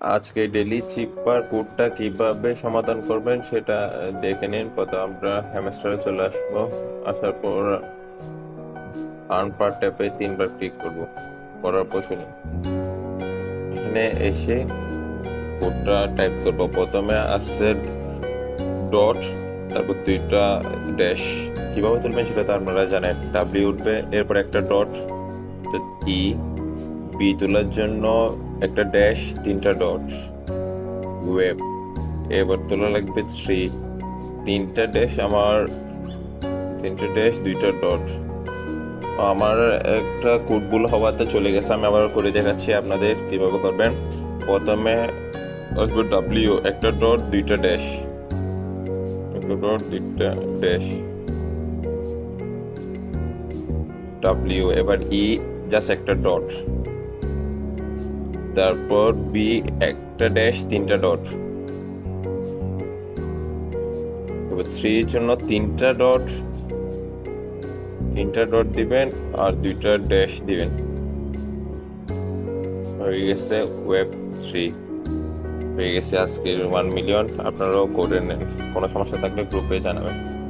আজকে ডেলি চিপার কোডটা কীভাবে সমাধান করবেন সেটা দেখে নিন। প্রথম আমরা হ্যামস্টারে চলে আসব। আসার পর আর্ন পার ট্যাপে তিনবার ক্লিক করব। করার পর শুনুন। এখানে এসে কোডটা টাইপ করব। প্রথমে আসছে ডট তারপর দুইটা ড্যাশ কীভাবে তুলবেন সেটা তো আপনারা জানেন। ডাব্লিউ উঠবে, এরপর একটা ডট ই বি তোলার জন্য একটা ড্যাশ তিনটা ডট ওয়েব এবার তোলা লাগবে থ্রি তিনটা ড্যাশ আমার, তিনটা ড্যাশ দুইটা ডট আমার একটা কোডগুল হওয়াতে চলে গেছে, আমি আবার করে দেখাচ্ছি আপনাদের কীভাবে করবেন। প্রথমে আসবে ডাব্লিউ একটা ডট দুইটা ড্যাশ একটা ডট দুইটা ড্যাশ ডাব্লিউ এবার ই জাস্ট একটা ডট তারপর বি একটা ড্যাশ তিনটা ডট থ্রির জন্য তিনটা ডট তিনটা ডট দিবেন আর দুইটা ড্যাশ দিবেন। হয়ে গেছে ওয়েব থ্রি হয়ে গেছে আজকের ওয়ান মিলিয়ন আপনারাও করে নেন। কোনো সমস্যা থাকলে গ্রুপে জানাবেন।